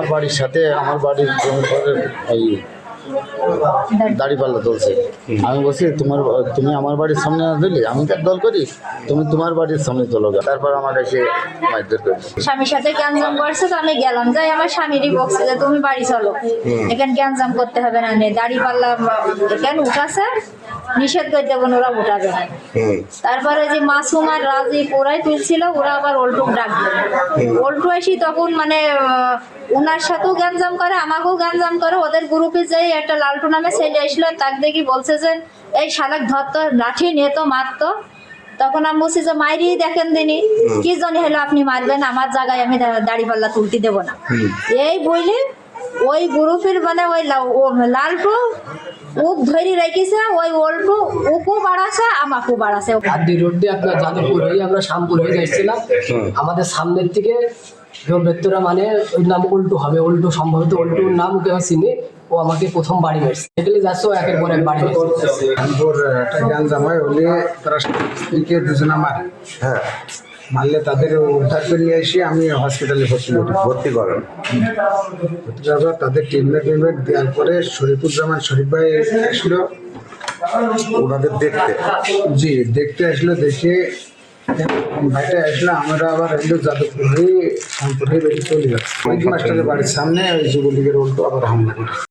আমার বাড়ির সাথে আমার বাড়ির জমির এই দাড়িপাল্লা তুলছে। আমি বলছি তোমার তুমি আমার বাড়ির সামনে না দিলি আমি তার দল করি। তুমি তোমার বাড়ির সামনে তোলো গা। তারপর আমার এসে মারধর করেছে স্বামীর সাথে গ্যাঞ্জাম করছে তো আমি গেলাম। যাই আমার স্বামীরই বকছে যে তুমি বাড়ি চলো। এখানে গ্যাঞ্জাম করতে হবে না নে। দাড়ি পাল্লা এখানে উঠাছে নিষেধ করে দেবেন ওরা উঠাবে না। তারপরে যে মাসুম আর রাজি ওরাই তুলছিল ওরা আবার ওল্টুক ডাকবে ওল্টু আসি তখন মানে ওনার সাথেও গ্যাঞ্জাম করে আমাকেও গ্যাঞ্জাম করে। ওদের গ্রুপে যাই একটা লালটু নামে ছেলে এসলো তাক দেখি বলছে যে এই শালাক ধরতো লাঠি নিয়ে তো মারতো তখন আমি বলছি যে মাইরি দেখেন দিনি কি জানি হলো আপনি মারবেন আমার জায়গায় আমি দাড়ি পাল্লা তুলতে দেবো না। এই বইলে ওই গ্রুপের মানে ওই লা- ও লালটু উপ ধরি রেখেছে ওই ওল্টু উকু বাড়াছে আমাকেও বাড়াছে। আদি রোড দিয়ে আপনার যাদবপুর হয়ে আমরা শ্যামপুর হয়ে যাচ্ছিলাম আমাদের সামনের থেকে কেউ মানে ওই নাম উল্টো হবে উল্টো সম্ভবত উল্টোর নাম কেউ চিনি। ও আমাকে প্রথম বাড়ি মেরেছে। সেগুলি যাচ্ছে ও একের পর এক বাড়ি মেরেছে। ওর একটা জ্ঞান জামাই হলে তারা স্ত্রীকে দুজনে মারে। হ্যাঁ। মারলে তাদের উদ্ধার করে নিয়ে এসে আমি হসপিটালে ভর্তি করি ভর্তি করেন। তারপর তাদের ট্রিটমেন্ট ট্রিটমেন্ট দেওয়ার পরে শরীফুজ্জামান শরীফ ভাই আসলো ওনাদের দেখতে। জি দেখতে আসলো দেখে ভাইটা আসলো আমরা আবার এলো যাদবপুর হয়ে শ্যামপুর হয়ে বেরিয়ে চলে যাচ্ছি। মাস্টারের বাড়ির সামনে ওই যুবলীগের উল্টো আবার হামলা। করে